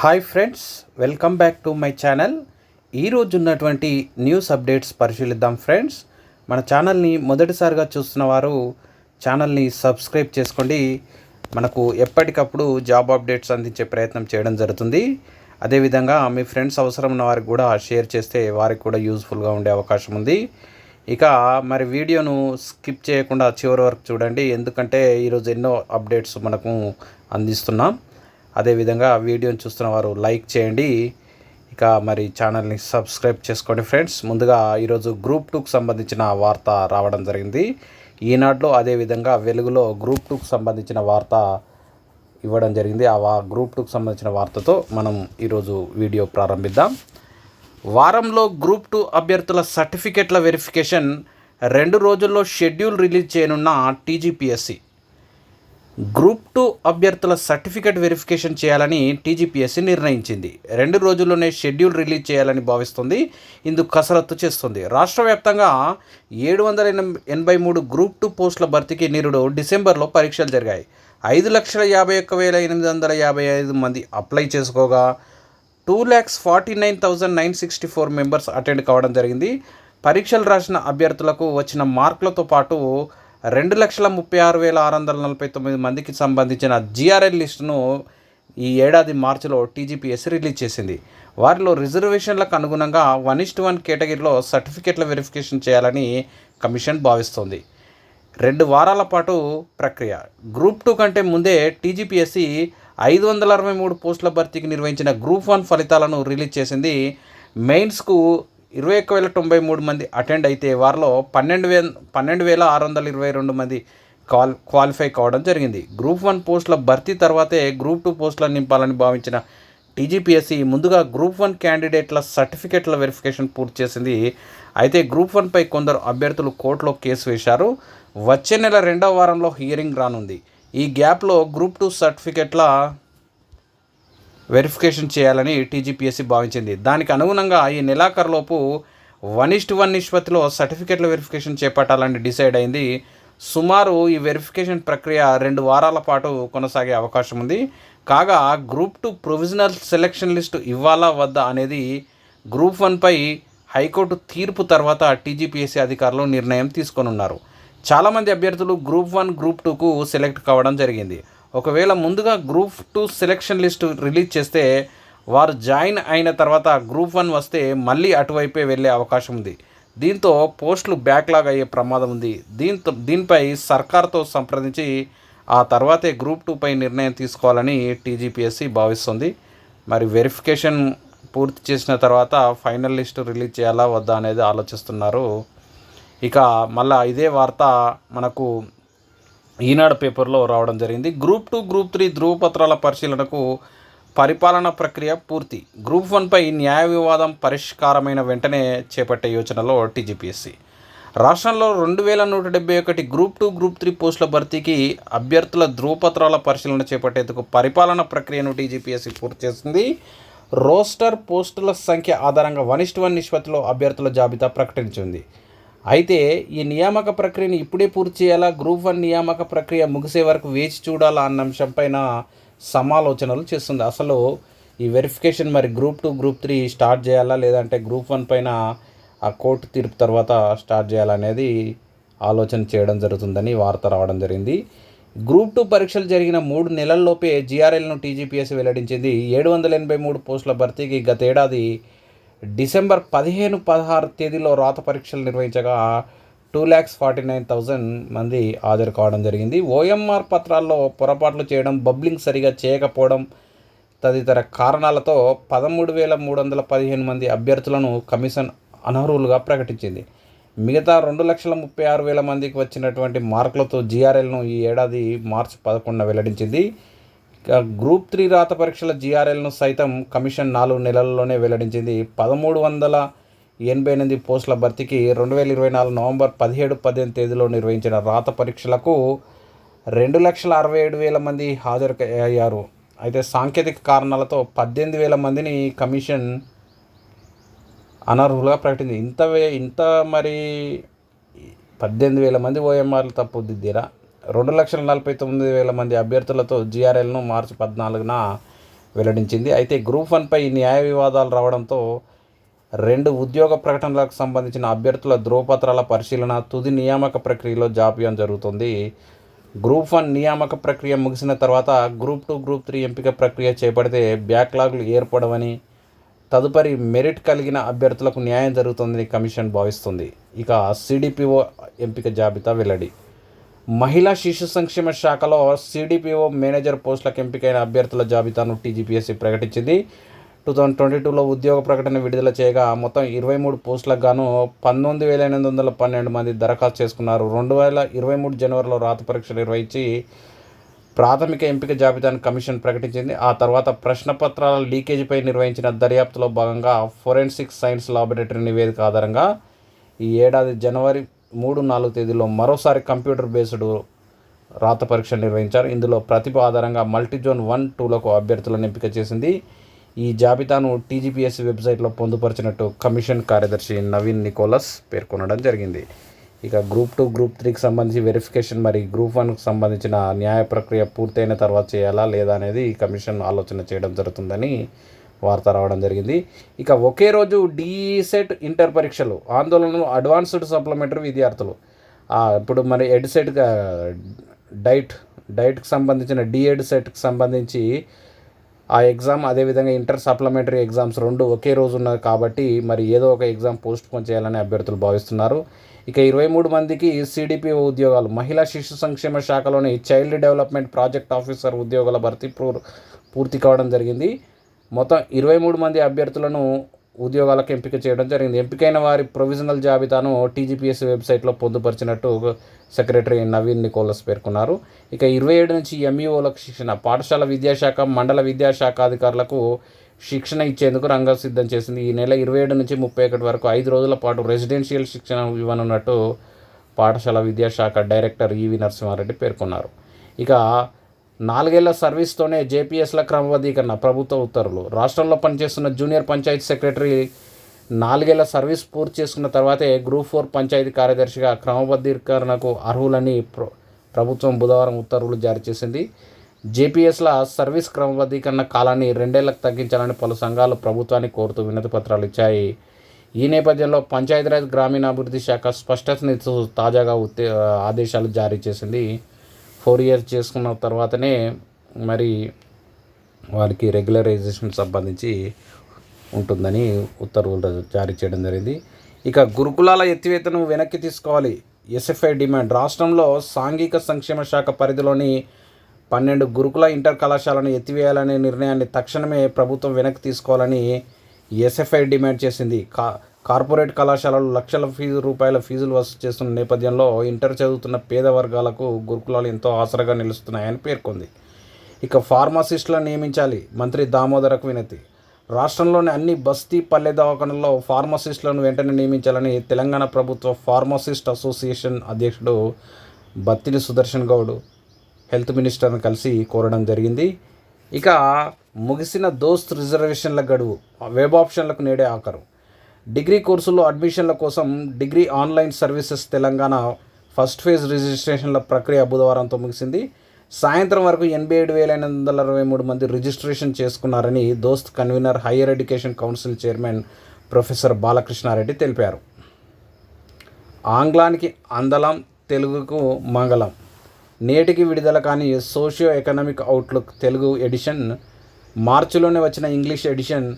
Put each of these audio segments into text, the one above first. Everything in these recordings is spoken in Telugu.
Hi friends welcome back to my channel ఈరోజు ఉన్నటువంటి న్యూస్ అప్డేట్స్ పరిశీలిద్దాం ఫ్రెండ్స్ మన ఛానల్ని మొదటిసారిగా చూస్తున్న వారు ఛానల్ని సబ్స్క్రైబ్ చేసుకోండి. మనకు ఎప్పటికప్పుడు జాబ్ అప్డేట్స్ అందించే ప్రయత్నం చేయడం జరుగుతుంది. అదేవిధంగా మీ ఫ్రెండ్స్ అవసరం ఉన్న వారికి కూడా షేర్ చేస్తే వారికి కూడా యూస్ఫుల్గా ఉండే అవకాశం ఉంది. ఇక మరి వీడియోను స్కిప్ చేయకుండా చివరి వరకు చూడండి. ఎందుకంటే ఈరోజు ఎన్నో అప్డేట్స్ మనకు అందిస్తున్నాం. అదేవిధంగా వీడియోని చూస్తున్న వారు లైక్ చేయండి. ఇక మరి ఛానల్ని సబ్స్క్రైబ్ చేసుకోండి ఫ్రెండ్స్. ముందుగా ఈరోజు గ్రూప్ టూకి సంబంధించిన వార్త రావడం జరిగింది. ఈనాడులో అదేవిధంగా వెలుగులో గ్రూప్ టూకి సంబంధించిన వార్త ఇవ్వడం జరిగింది. ఆ వా గ్రూప్ టూకి సంబంధించిన వార్తతో మనం ఈరోజు వీడియో ప్రారంభిద్దాం. వారంలో గ్రూప్ టూ అభ్యర్థుల సర్టిఫికెట్ల వెరిఫికేషన్ రెండు రోజుల్లో షెడ్యూల్ రిలీజ్ చేయనున్న టీజీపీఎస్సి. గ్రూప్ టూ అభ్యర్థుల సర్టిఫికెట్ వెరిఫికేషన్ చేయాలని టీజీపీఎస్సీ నిర్ణయించింది. రెండు రోజుల్లోనే షెడ్యూల్ రిలీజ్ చేయాలని భావిస్తుంది. ఇందుకు కసరత్తు చేస్తుంది. రాష్ట్ర వ్యాప్తంగా ఏడు వందల ఎనభై మూడు గ్రూప్ టూ పోస్టుల భర్తీకి నిరుడు డిసెంబర్లో పరీక్షలు జరిగాయి. ఐదు లక్షల యాభై ఒక్క వేల ఎనిమిది వందల యాభై ఐదు మంది apply చేసుకోగా two lakhs forty nine thousand nine sixty four members attend కావడం జరిగింది. పరీక్షలు రాసిన అభ్యర్థులకు వచ్చిన మార్కులతో పాటు రెండు లక్షల ముప్పై ఆరు వేల ఆరు వందల నలభై తొమ్మిది మందికి సంబంధించిన జిఆర్ఎల్ లిస్టును ఈ ఏడాది మార్చిలో టీజీపీఎస్ రిలీజ్ చేసింది. వారిలో రిజర్వేషన్లకు అనుగుణంగా వన్ ఇస్ట్ వన్ కేటగిరీలో సర్టిఫికెట్ల వెరిఫికేషన్ చేయాలని కమిషన్ భావిస్తోంది. రెండు వారాల పాటు ప్రక్రియ. గ్రూప్ టూ కంటే ముందే టీజీపీఎస్సి ఐదు వందల అరవై మూడు పోస్టుల భర్తీకి నిర్వహించిన గ్రూప్ వన్ ఫలితాలను రిలీజ్ చేసింది. మెయిన్స్కు ఇరవై ఒక్క వేల తొంభై మూడు మంది అటెండ్ అయితే వారిలో పన్నెండు వేల పన్నెండు వేల ఆరు వందల ఇరవై రెండు మంది క్వాల్ క్వాలిఫై కావడం జరిగింది. గ్రూప్ వన్ పోస్టుల భర్తీ తర్వాతే గ్రూప్ టూ పోస్టులను నింపాలని భావించిన టీజీపీఎస్సీ ముందుగా గ్రూప్ వన్ క్యాండిడేట్ల సర్టిఫికెట్ల వెరిఫికేషన్ పూర్తి చేసింది. అయితే గ్రూప్ వన్పై కొందరు అభ్యర్థులు కోర్టులో కేసు వేశారు. వచ్చే నెల రెండవ వారంలో హియరింగ్ రానుంది. ఈ గ్యాప్లో గ్రూప్ టూ సర్టిఫికెట్ల వెరిఫికేషన్ చేయాలని టీజీపీఎస్సీ భావించింది. దానికి అనుగుణంగా ఈ నెలాఖరులోపు వన్ ఇస్ట్ వన్ నిష్పత్తిలో సర్టిఫికెట్ల వెరిఫికేషన్ చేపట్టాలని డిసైడ్ అయింది. సుమారు ఈ వెరిఫికేషన్ ప్రక్రియ రెండు వారాల పాటు కొనసాగే అవకాశం ఉంది. కాగా group two provisional selection list ఇవ్వాలా వద్దా అనేది గ్రూప్ వన్పై హైకోర్టు తీర్పు తర్వాత టీజీపీఎస్సీ అధికారులు నిర్ణయం తీసుకొనున్నారు. చాలామంది అభ్యర్థులు గ్రూప్ వన్ గ్రూప్ టూకు సెలెక్ట్ కావడం జరిగింది. ఒకవేళ ముందుగా group two selection list release చేస్తే వారు జాయిన్ అయిన తర్వాత గ్రూప్ వన్ వస్తే మళ్ళీ అటువైపే వెళ్ళే అవకాశం ఉంది. దీంతో పోస్టులు బ్యాక్లాగ్ అయ్యే ప్రమాదం ఉంది. దీంతో దీనిపై సర్కార్తో సంప్రదించి ఆ తర్వాతే గ్రూప్ టూపై నిర్ణయం తీసుకోవాలని టీజీపీఎస్సీ భావిస్తుంది. మరి వెరిఫికేషన్ పూర్తి చేసిన తర్వాత ఫైనల్ లిస్టు రిలీజ్ చేయాలా వద్దా అనేది ఆలోచిస్తున్నారు. ఇక మళ్ళా ఇదే వార్త మనకు ఈనాడు పేపర్లో రావడం జరిగింది. గ్రూప్ టూ గ్రూప్ త్రీ ధృవపత్రాల పరిశీలనకు పరిపాలన ప్రక్రియ పూర్తి. గ్రూప్ వన్పై న్యాయ వివాదం పరిష్కారమైన వెంటనే చేపట్టే యోచనలో టీజీపీఎస్సీ. రాష్ట్రంలో రెండు వేల నూట డెబ్బై ఒకటి గ్రూప్ టూ గ్రూప్ త్రీ పోస్టుల భర్తీకి అభ్యర్థుల ధృవపత్రాల పరిశీలన చేపట్టేందుకు పరిపాలన ప్రక్రియను టీజీపీఎస్సీ పూర్తి చేసింది. రోస్టర్ పోస్టుల సంఖ్య ఆధారంగా వన్ ఇస్ట్ వన్ నిష్పత్తిలో అభ్యర్థుల జాబితా ప్రకటించింది. అయితే ఈ నియామక ప్రక్రియను ఇప్పుడే పూర్తి చేయాలా? గ్రూప్ వన్ నియామక ప్రక్రియ ముగిసే వరకు వేచి చూడాలా అన్న అంశంపైన సమాలోచనలు చేస్తుంది. అసలు ఈ వెరిఫికేషన్ మరి group two group three start చేయాలా? లేదంటే గ్రూప్ వన్ పైన ఆ కోర్టు తీర్పు తర్వాత స్టార్ట్ చేయాలనేది ఆలోచన చేయడం జరుగుతుందని వార్త రావడం జరిగింది. గ్రూప్ టూ పరీక్షలు జరిగిన మూడు నెలల్లోపే జీఆర్ఎల్ను టీజీపీఎస్ వెల్లడించింది. ఏడు వందల ఎనభై మూడు పోస్టుల భర్తీకి గతేడాది డిసెంబర్ పదిహేను పదహారు తేదీలో రాత పరీక్షలు నిర్వహించగా two lakhs forty nine thousand మంది హాజరు కావడం జరిగింది. ఓఎంఆర్ పత్రాల్లో పొరపాట్లు చేయడం బబ్లింగ్ సరిగా చేయకపోవడం తదితర కారణాలతో పదమూడు వేల మూడు వందల పదిహేను మంది అభ్యర్థులను కమిషన్ అనర్హులుగా ప్రకటించింది. మిగతా రెండు లక్షల ముప్పై ఆరు వేల మందికి వచ్చినటువంటి మార్కులతో జీఆర్ఎల్ను ఈ ఏడాది మార్చి పదకొండున వెల్లడించింది. గ్రూప్ త్రీ రాత పరీక్షల జీఆర్ఎల్ను సైతం కమిషన్ నాలుగు నెలల్లోనే వెల్లడించింది. పదమూడు వందల ఎనభై ఎనిమిది పోస్టుల భర్తీకి రెండు వేల ఇరవై నాలుగు నవంబర్ పదిహేడు పద్దెనిమిది తేదీలో నిర్వహించిన రాత పరీక్షలకు రెండు లక్షల అరవై ఏడు వేల మంది హాజరు అయ్యారు అయితే సాంకేతిక కారణాలతో పద్దెనిమిది వేల మందిని కమిషన్ అనర్హులుగా ప్రకటించింది. ఇంత వే ఇంత మరి పద్దెనిమిది వేల మంది ఓఎంఆర్లు తప్పుదిద్దిరా? రెండు లక్షల నలభై తొమ్మిది వేల మంది అభ్యర్థులతో జీఆర్ఎల్ను మార్చి పద్నాలుగున వెల్లడించింది. అయితే గ్రూప్ వన్పై న్యాయ వివాదాలు రావడంతో రెండు ఉద్యోగ ప్రకటనలకు సంబంధించిన అభ్యర్థుల ధ్రువపత్రాల పరిశీలన తుది నియామక ప్రక్రియలో జాప్యం జరుగుతుంది. గ్రూప్ వన్ నియామక ప్రక్రియ ముగిసిన తర్వాత గ్రూప్ టూ గ్రూప్ త్రీ ఎంపిక ప్రక్రియ చేపడితే బ్యాక్లాగ్లు ఏర్పడవని తదుపరి మెరిట్ కలిగిన అభ్యర్థులకు న్యాయం జరుగుతుందని కమిషన్ భావిస్తుంది. ఇక సిడిపిఓ ఎంపిక జాబితా వెల్లడి. మహిళా శిశు సంక్షేమ శాఖలో సిడిపిఓ మేనేజర్ పోస్టులకు ఎంపికైన అభ్యర్థుల జాబితాను టీజీపీఎస్సీ ప్రకటించింది. టూ థౌజండ్ ట్వంటీ టూలో ఉద్యోగ ప్రకటన విడుదల చేయగా మొత్తం ఇరవై మూడు పోస్టులకు గాను పంతొమ్మిది వేల ఎనిమిది వందల పన్నెండు మంది దరఖాస్తు చేసుకున్నారు. రెండు వేల ఇరవై మూడు జనవరిలో రాత పరీక్ష నిర్వహించి ప్రాథమిక ఎంపిక జాబితాను కమిషన్ ప్రకటించింది. ఆ తర్వాత ప్రశ్నపత్రాల లీకేజీపై నిర్వహించిన దర్యాప్తులో భాగంగా ఫోరెన్సిక్ సైన్స్ లాబొరేటరీ నివేదిక ఆధారంగా ఈ ఏడాది జనవరి మూడు నాలుగు తేదీలో మరోసారి కంప్యూటర్ బేస్డ్ రాత పరీక్ష నిర్వహించారు. ఇందులో ప్రతిభ ఆధారంగా మల్టీజోన్ వన్ టూలకు అభ్యర్థులను ఎంపిక చేసింది. ఈ జాబితాను టీజీపీఎస్సీ వెబ్సైట్లో పొందుపరిచినట్టు కమిషన్ కార్యదర్శి నవీన్ నికోలస్ పేర్కొనడం జరిగింది. ఇక గ్రూప్ టూ గ్రూప్ త్రీకి సంబంధించి వెరిఫికేషన్ మరి గ్రూప్ వన్కి సంబంధించిన న్యాయ ప్రక్రియ పూర్తయిన తర్వాత చేయాలా లేదా అనేది ఈ కమిషన్ ఆలోచన చేయడం జరుగుతుందని వార్త రావడం జరిగింది. ఇక ఒకే రోజు డీసెట్ ఇంటర్ పరీక్షలు ఆందోళనలు అడ్వాన్స్డ్ సప్లిమెంటరీ విద్యార్థులు. ఇప్పుడు మరి ఎడ్ డైట్ డైట్కి సంబంధించిన డిఎడ్ సెట్కి సంబంధించి ఆ ఎగ్జామ్ అదేవిధంగా ఇంటర్ సప్లిమెంటరీ ఎగ్జామ్స్ రెండు ఒకే రోజు ఉన్నది కాబట్టి మరి ఏదో ఒక ఎగ్జామ్ పోస్ట్ పోన్ చేయాలని అభ్యర్థులు భావిస్తున్నారు. ఇక ఇరవై మూడు మందికి సిడిపిఓ ఉద్యోగాలు మహిళా శిశు సంక్షేమ శాఖలోని చైల్డ్ డెవలప్మెంట్ ప్రాజెక్ట్ ఆఫీసర్ ఉద్యోగాల భర్తీ పూర్ పూర్తి కావడం జరిగింది. మొత్తం ఇరవై మూడు మంది అభ్యర్థులను ఉద్యోగాలకు ఎంపిక చేయడం జరిగింది. ఎంపికైన వారి ప్రొవిజనల్ జాబితాను టీజీపీఎస్ వెబ్సైట్లో పొందుపరిచినట్టు సెక్రటరీ నవీన్ నికోలస్ పేర్కొన్నారు. ఇక ఇరవై ఏడు నుంచి ఎంఈఓలకు శిక్షణ పాఠశాల విద్యాశాఖ మండల విద్యాశాఖ అధికారులకు శిక్షణ ఇచ్చేందుకు రంగం సిద్ధం చేసింది. ఈ నెల ఇరవై ఏడు నుంచి ముప్పై ఒకటి వరకు ఐదు రోజుల పాటు రెసిడెన్షియల్ శిక్షణ ఇవ్వనున్నట్టు పాఠశాల విద్యాశాఖ డైరెక్టర్ ఈవి నరసింహారెడ్డి పేర్కొన్నారు. ఇక నాలుగేళ్ళ సర్వీస్తోనే జేపీఎస్ల క్రమబద్ధీకరణ ప్రభుత్వ ఉత్తర్వులు. రాష్ట్రంలో పనిచేస్తున్న జూనియర్ పంచాయతీ సెక్రటరీ నాలుగేళ్ళ సర్వీస్ పూర్తి చేసుకున్న తర్వాతే గ్రూప్ ఫోర్ పంచాయతీ కార్యదర్శిగా క్రమబద్ధీకరణకు అర్హులని ప్ర ప్రభుత్వం బుధవారం ఉత్తర్వులు జారీ చేసింది. జేపీఎస్ల సర్వీస్ క్రమబద్ధీకరణ కాలాన్ని రెండేళ్ళకు తగ్గించాలని పలు సంఘాలు ప్రభుత్వాన్ని కోరుతూ వినతి పత్రాలు ఇచ్చాయి. ఈ నేపథ్యంలో పంచాయతీరాజ్ గ్రామీణాభివృద్ధి శాఖ స్పష్టతనిస్తూ తాజాగా ఉత్తే ఆదేశాలు జారీ చేసింది. ఫోర్ ఇయర్స్ చేసుకున్న తర్వాతనే మరి వారికి రెగ్యులరైజేషన్ సంబంధించి ఉంటుందని ఉత్తర్వులు జారీ చేయడం జరిగింది. ఇక గురుకులాల ఎత్తివేతను వెనక్కి తీసుకోవాలి. SFI demand. రాష్ట్రంలో సాంఘిక సంక్షేమ శాఖ పరిధిలోని పన్నెండు గురుకుల ఇంటర్ కళాశాలను ఎత్తివేయాలనే నిర్ణయాన్ని తక్షణమే ప్రభుత్వం వెనక్కి తీసుకోవాలని ఎస్ఎఫ్ఐ డిమాండ్ చేసింది. కా కార్పొరేట్ కళాశాలలు లక్షల ఫీజు రూపాయల ఫీజులు వసూలు చేస్తున్న నేపథ్యంలో ఇంటర్ చదువుతున్న పేద వర్గాలకు గురుకులాలు ఎంతో ఆసరగా నిలుస్తున్నాయని పేర్కొంది. ఇక ఫార్మసిస్టులను నియమించాలి మంత్రి దామోదరకు వినతి. రాష్ట్రంలోని అన్ని బస్తీ పల్లె దవాఖానల్లో ఫార్మసిస్టులను వెంటనే నియమించాలని తెలంగాణ ప్రభుత్వ ఫార్మసిస్ట్ అసోసియేషన్ అధ్యక్షుడు బత్తిని సుదర్శన్ గౌడ్ హెల్త్ మినిస్టర్ను కలిసి కోరడం జరిగింది. ఇక ముగిసిన దోస్త్ రిజర్వేషన్ల గడువు వెబ్ ఆప్షన్లకు నేడే ఆఖరు. డిగ్రీ కోర్సుల్లో అడ్మిషన్ల కోసం degree online services Telangana first phase రిజిస్ట్రేషన్ల ప్రక్రియ బుధవారంతో ముగిసింది సాయంత్రం వరకు ఎనభై ఏడు వేల ఎనిమిది వందల అరవై మూడు మంది రిజిస్ట్రేషన్ చేసుకున్నారని DOST convener higher education council chairman professor Balakrishna Reddy తెలిపారు. ఆంగ్లానికి అందలం తెలుగుకు మంగళం. నేటికి విడుదల కాని socio economic outlook Telugu edition మార్చిలోనే వచ్చిన ఇంగ్లీష్ ఎడిషన్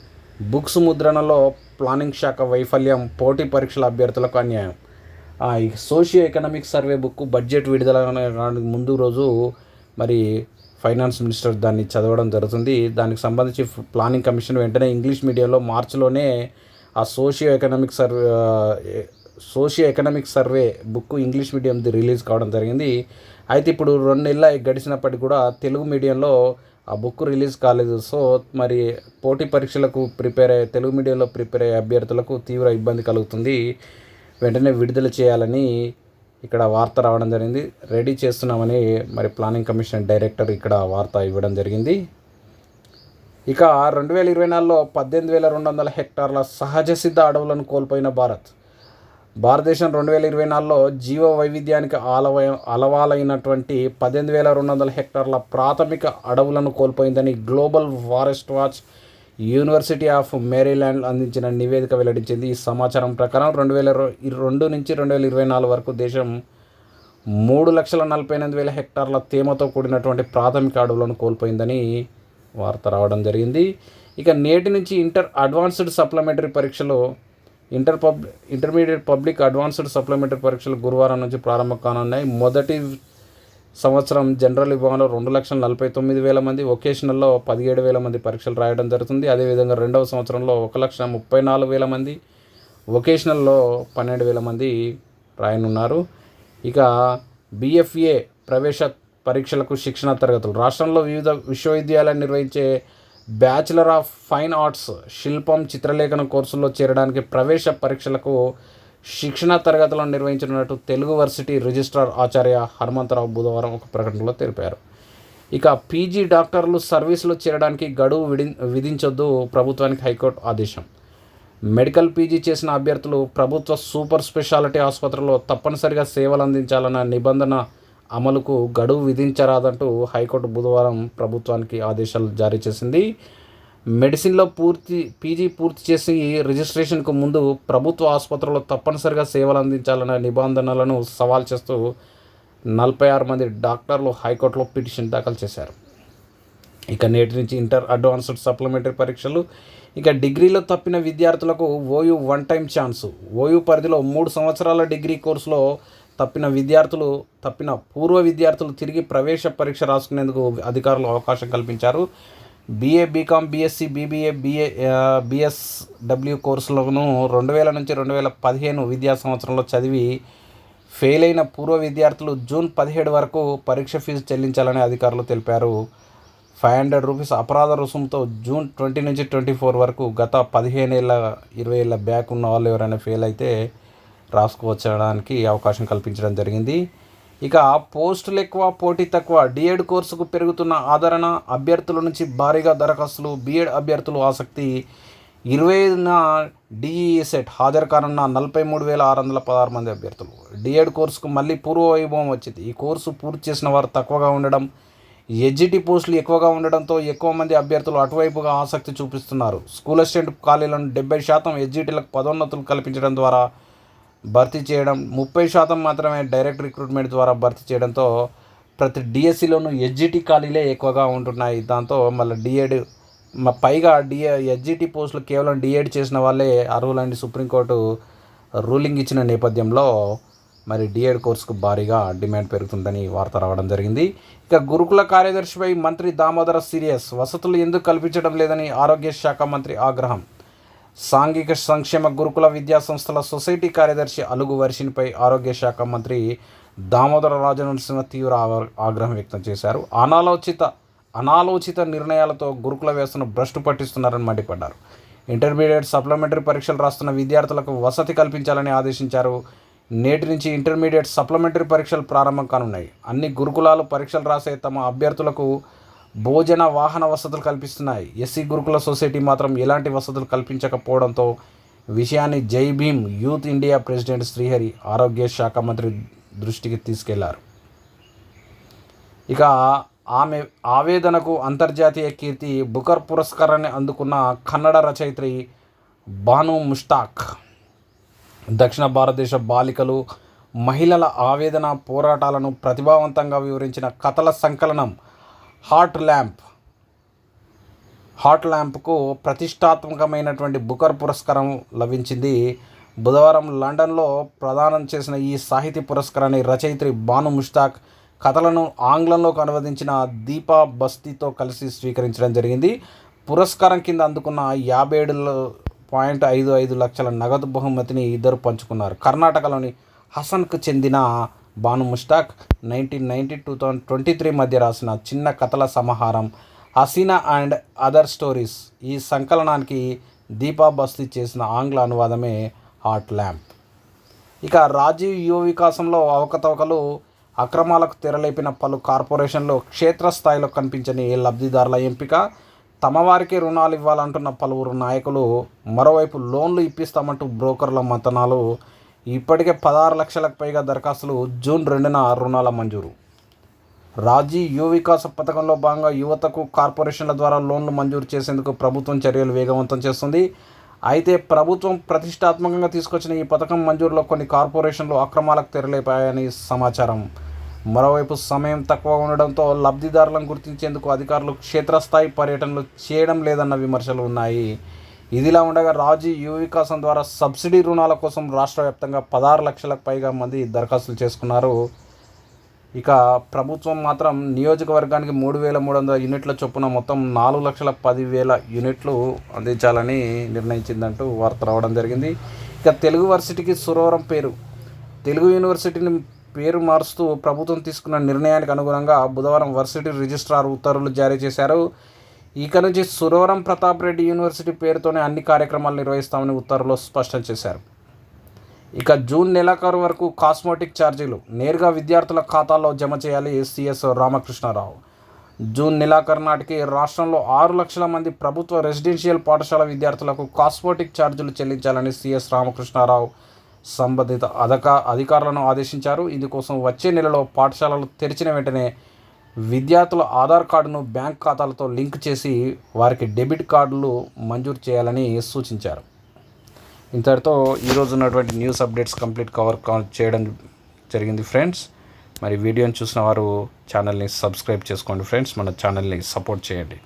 బుక్స్ ముద్రణలో ప్లానింగ్ శాఖ వైఫల్యం పోటీ పరీక్షల అభ్యర్థులకు అన్యాయం. ఈ socio economic survey book budget విడుదల కావడానికి ముందు రోజు మరి ఫైనాన్స్ మినిస్టర్ దాన్ని చదవడం జరుగుతుంది. దానికి సంబంధించి ప్లానింగ్ కమిషన్ వెంటనే ఇంగ్లీష్ మీడియంలో మార్చిలోనే ఆ socio economic survey socio economic survey book English మీడియంది release కావడం జరిగింది. అయితే ఇప్పుడు రెండు నెలలు గడిచినప్పటికీ కూడా తెలుగు మీడియంలో ఆ బుక్ రిలీజ్ కాలేదు సో మరి పోటీ పరీక్షలకు ప్రిపేర్ అయ్యే తెలుగు మీడియంలో ప్రిపేర్ అయ్యే అభ్యర్థులకు తీవ్ర ఇబ్బంది కలుగుతుంది. వెంటనే విడుదల చేయాలని ఇక్కడ వార్త రావడం జరిగింది. రెడీ చేస్తున్నామని మరి ప్లానింగ్ కమిషన్ డైరెక్టర్ ఇక్కడ వార్త ఇవ్వడం జరిగింది. ఇక రెండు వేల ఇరవై నాలుగులో పద్దెనిమిది వేల రెండు వందల హెక్టార్ల సహజ సిద్ధ అడవులను కోల్పోయిన భారత్. భారతదేశం రెండు వేల ఇరవై నాలుగులో జీవ వైవిధ్యానికి ఆలవ అలవాలైనటువంటి పద్దెనిమిది వేల రెండు వందల హెక్టార్ల ప్రాథమిక అడవులను కోల్పోయిందని global forest watch university of Maryland అందించిన నివేదిక వెల్లడించింది. ఈ సమాచారం ప్రకారం రెండు వేల రెండు నుంచి రెండు వేల ఇరవై నాలుగు వరకు దేశం మూడు లక్షల నలభై ఎనిమిది వేల హెక్టార్ల తేమతో కూడినటువంటి ప్రాథమిక అడవులను కోల్పోయిందని వార్త రావడం జరిగింది. ఇక నేటి నుంచి ఇంటర్ అడ్వాన్స్డ్ సప్లిమెంటరీ పరీక్షలు inter pub intermediate public advanced supplementary పరీక్షలు గురువారం నుంచి ప్రారంభం కానున్నాయి. మొదటి సంవత్సరం జనరల్ విభాగంలో రెండు లక్షల నలభై తొమ్మిది వేల మంది ఒకేషనల్లో పదిహేడు వేల మంది పరీక్షలు రాయడం జరుగుతుంది. అదేవిధంగా రెండవ సంవత్సరంలో ఒక లక్ష ముప్పై నాలుగు వేల మంది వొకేషనల్లో పన్నెండు వేల మంది రాయనున్నారు. ఇక బిఎఫ్ఏ ప్రవేశ పరీక్షలకు శిక్షణ తరగతులు. రాష్ట్రంలో వివిధ విశ్వవిద్యాలయాలు నిర్వహించే బ్యాచిలర్ ఆఫ్ ఫైన్ ఆర్ట్స్ శిల్పం చిత్రలేఖన కోర్సుల్లో చేరడానికి ప్రవేశ పరీక్షలకు శిక్షణ తరగతులను నిర్వహించినట్టు తెలుగు వర్సిటీ రిజిస్ట్రార్ ఆచార్య హనుమంతరావు బుధవారం ఒక ప్రకటనలో తెలిపారు. ఇక పీజీ డాక్టర్లు సర్వీసులో చేరడానికి గడువు విడి విధించొద్దు ప్రభుత్వానికి హైకోర్టు ఆదేశం. మెడికల్ పీజీ చేసిన అభ్యర్థులు ప్రభుత్వ సూపర్ స్పెషాలిటీ ఆసుపత్రిలో తప్పనిసరిగా సేవలు అందించాలన్న నిబంధన అమలుకు గడువు విధించరాదంటూ హైకోర్టు బుధవారం ప్రభుత్వానికి ఆదేశాలు జారీ చేసింది. మెడిసిన్లో పూర్తి పీజీ పూర్తి చేసి రిజిస్ట్రేషన్కు ముందు ప్రభుత్వ ఆసుపత్రుల్లో తప్పనిసరిగా సేవలు అందించాలన్న నిబంధనలను సవాల్ చేస్తూ నలభై ఆరు మంది డాక్టర్లు హైకోర్టులో పిటిషన్ దాఖలు చేశారు. ఇక నేటి నుంచి ఇంటర్ అడ్వాన్స్డ్ సప్లిమెంటరీ పరీక్షలు ఇక డిగ్రీలో తప్పిన విద్యార్థులకు OU one time chance OU పరిధిలో మూడు సంవత్సరాల డిగ్రీ కోర్సులో తప్పిన విద్యార్థులు తప్పిన పూర్వ విద్యార్థులు తిరిగి ప్రవేశ పరీక్ష రాసుకునేందుకు అధికారులు అవకాశం కల్పించారు. BA BCom BSc BBA BA BSW కోర్సులను రెండు వేల నుంచి రెండు వేల పదిహేను విద్యా సంవత్సరంలో చదివి ఫెయిల్ అయిన పూర్వ విద్యార్థులు జూన్ పదిహేడు వరకు పరీక్ష ఫీజు చెల్లించాలని అధికారులు తెలిపారు. ఫైవ్ హండ్రెడ్ రూపీస్ అపరాధ రుసుముతో జూన్ ట్వంటీ నుంచి ట్వంటీ ఫోర్ వరకు గత పదిహేను ఏళ్ళ ఇరవై ఏళ్ళ బ్యాక్ ఉన్న వాళ్ళు ఎవరైనా ఫెయిల్ అయితే రాసుకోవచ్చడానికి అవకాశం కల్పించడం జరిగింది. ఇక పోస్టులు ఎక్కువ పోటీ తక్కువ డిఎడ్ కోర్సుకు పెరుగుతున్న ఆదరణ అభ్యర్థుల నుంచి భారీగా దరఖాస్తులు బిఎడ్ అభ్యర్థులు ఆసక్తి ఇరవై ఐదున డిఈ సెట్ హాజరు కానున్న నలభై మూడు వేల ఆరు వందల పదహారు మంది అభ్యర్థులు. డిఎడ్ కోర్సుకు మళ్ళీ పూర్వ వైభవం వచ్చింది. ఈ కోర్సు పూర్తి చేసిన వారు తక్కువగా ఉండడం ఎడ్జిటి పోస్టులు ఎక్కువగా ఉండడంతో ఎక్కువ మంది అభ్యర్థులు అటువైపుగా ఆసక్తి చూపిస్తున్నారు. స్కూల్ అసిస్టెంట్ ఖాళీలను డెబ్బై శాతం ఎడ్జిటీలకు పదోన్నతులు కల్పించడం ద్వారా భర్తీ చేయడం ముప్పై శాతం మాత్రమే డైరెక్ట్ రిక్రూట్మెంట్ ద్వారా భర్తీ చేయడంతో ప్రతి డిఎస్సిలోనూ ఎస్జిటి ఖాళీలే ఎక్కువగా ఉంటున్నాయి. దాంతో మళ్ళీ డిఎడ్ పైగా డిఏ ఎడ్జిటి పోస్టులు కేవలం డిఎడ్ చేసిన వాళ్ళే అర్హులని సుప్రీంకోర్టు రూలింగ్ ఇచ్చిన నేపథ్యంలో మరి డిఎడ్ కోర్సుకు భారీగా డిమాండ్ పెరుగుతుందని వార్త రావడం జరిగింది. ఇక గురుకుల కార్యదర్శిపై మంత్రి దామోదర సీరియస్ వసతులు ఎందుకు కల్పించడం లేదని ఆరోగ్య శాఖ మంత్రి ఆగ్రహం సాంఘిక సంక్షేమ గురుకుల విద్యా సంస్థల సొసైటీ కార్యదర్శి అలుగు వర్షినిపై ఆరోగ్య శాఖ మంత్రి దామోదర రాజనరసింహ తీవ్ర ఆగ్రహం వ్యక్తం చేశారు. అనాలోచిత అనాలోచిత నిర్ణయాలతో గురుకుల వ్యవస్థను భ్రష్టు పట్టిస్తున్నారని మండిపడ్డారు. ఇంటర్మీడియట్ సప్లిమెంటరీ పరీక్షలు రాస్తున్న విద్యార్థులకు వసతి కల్పించాలని ఆదేశించారు. నేటి నుంచి ఇంటర్మీడియట్ సప్లిమెంటరీ పరీక్షలు ప్రారంభం కానున్నాయి. అన్ని గురుకులాలు పరీక్షలు రాసే తమ అభ్యర్థులకు భోజన వాహన వసతులు కల్పిస్తున్నాయి. ఎస్సీ గురుకుల సొసైటీ మాత్రం ఎలాంటి వసతులు కల్పించకపోవడంతో విషయాన్ని Jai Bhim youth India president Srihari ఆరోగ్య శాఖ మంత్రి దృష్టికి తీసుకెళ్ళారు. ఇక ఆమె ఆవేదనకు అంతర్జాతీయ కీర్తి బుకర్ పురస్కారాన్ని అందుకున్న కన్నడ రచయిత్రి బాను ముష్తాక్. దక్షిణ భారతదేశ బాలికలు మహిళల ఆవేదన పోరాటాలను ప్రతిభావంతంగా వివరించిన కథల సంకలనం హాట్ ల్యాంప్. హాట్ ల్యాంప్కు ప్రతిష్టాత్మకమైనటువంటి బుకర్ పురస్కారం లభించింది. బుధవారం లండన్లో ప్రదానం చేసిన ఈ సాహితీ పురస్కారాన్ని రచయిత్రి బాను ముష్తాక్ కథలను ఆంగ్లంలోకి అనువదించిన దీపా బస్తీతో కలిసి స్వీకరించడం జరిగింది. పురస్కారం కింద అందుకున్న యాభై ఏడు పాయింట్ ఐదు ఐదు లక్షల నగదు బహుమతిని ఇద్దరు పంచుకున్నారు. కర్ణాటకలోని హసన్కు చెందిన Banu Mushtaq nineteen ninety two thousand twenty three మధ్య రాసిన చిన్న కథల సమాహారం హసీనా అండ్ అదర్ స్టోరీస్ ఈ సంకలనానికి దీపా బస్తీ చేసిన ఆంగ్ల అనువాదమే హాట్ ల్యాంప్. ఇక రాజీవ్ యువ వికాసంలో అవకతవకలు అక్రమాలకు తెరలేపిన పలు కార్పొరేషన్లు క్షేత్రస్థాయిలో కనిపించని లబ్ధిదారుల ఎంపిక తమ వారికి రుణాలు ఇవ్వాలంటున్న పలువురు నాయకులు మరోవైపు లోన్లు ఇప్పిస్తామంటూ బ్రోకర్ల మతనాలు ఇప్పటికే పదహారు లక్షలకు పైగా దరఖాస్తులు జూన్ రెండున రుణాల మంజూరు. రాజీ యువ వికాస పథకంలో భాగంగా యువతకు కార్పొరేషన్ల ద్వారా లోన్లు మంజూరు చేసేందుకు ప్రభుత్వం చర్యలు వేగవంతం చేస్తుంది. అయితే ప్రభుత్వం ప్రతిష్టాత్మకంగా తీసుకొచ్చిన ఈ పథకం మంజూరులో కొన్ని కార్పొరేషన్లు అక్రమాలకు తెరలేపాయని సమాచారం. మరోవైపు సమయం తక్కువ ఉండడంతో లబ్ధిదారులను గుర్తించేందుకు అధికారులు క్షేత్రస్థాయి పర్యటనలు చేయడం లేదన్న విమర్శలు ఉన్నాయి. ఇదిలా ఉండగా రాజీ యువ వికాసం ద్వారా సబ్సిడీ రుణాల కోసం రాష్ట్ర వ్యాప్తంగా పదహారు లక్షలకు పైగా మంది దరఖాస్తులు చేసుకున్నారు. ఇక ప్రభుత్వం మాత్రం నియోజకవర్గానికి మూడు వేల మూడు వందల యూనిట్ల చొప్పున మొత్తం నాలుగు లక్షల పదివేల యూనిట్లు అందించాలని నిర్ణయించిందంటూ వార్త రావడం జరిగింది. ఇక తెలుగు వర్సిటీకి సురవరం పేరు. తెలుగు యూనివర్సిటీని పేరు మారుస్తూ ప్రభుత్వం తీసుకున్న నిర్ణయానికి అనుగుణంగా బుధవారం వర్సిటీ రిజిస్ట్రార్ ఉత్తర్వులు జారీ చేశారు. ఇక నుంచి సురవరం ప్రతాప్ రెడ్డి యూనివర్సిటీ పేరుతోనే అన్ని కార్యక్రమాలు నిర్వహిస్తామని ఉత్తర్వులో స్పష్టం చేశారు. ఇక జూన్ నెలాఖరు వరకు కాస్మోటిక్ ఛార్జీలు నేరుగా విద్యార్థుల ఖాతాల్లో జమ చేయాలి సిఎస్ రామకృష్ణారావు. జూన్ నెలాఖరు నాటికి రాష్ట్రంలో ఆరు లక్షల మంది ప్రభుత్వ రెసిడెన్షియల్ పాఠశాల విద్యార్థులకు కాస్మోటిక్ ఛార్జీలు చెల్లించాలని సిఎస్ రామకృష్ణారావు సంబంధిత అధిక అధికారులను ఆదేశించారు. ఇందుకోసం వచ్చే నెలలో పాఠశాలలు తెరిచిన వెంటనే విద్యార్థుల ఆధార్ కార్డును బ్యాంక్ ఖాతాలతో లింక్ చేసి వారికి డెబిట్ కార్డులు మంజూరు చేయాలని సూచించారు. ఇంతటితో ఈరోజు ఉన్నటువంటి న్యూస్ అప్డేట్స్ కంప్లీట్ కవర్ చేయడం జరిగింది ఫ్రెండ్స్. మరి వీడియోని చూసిన వారు ఛానల్ని సబ్స్క్రైబ్ చేసుకోండి ఫ్రెండ్స్. మన ఛానల్ని సపోర్ట్ చేయండి.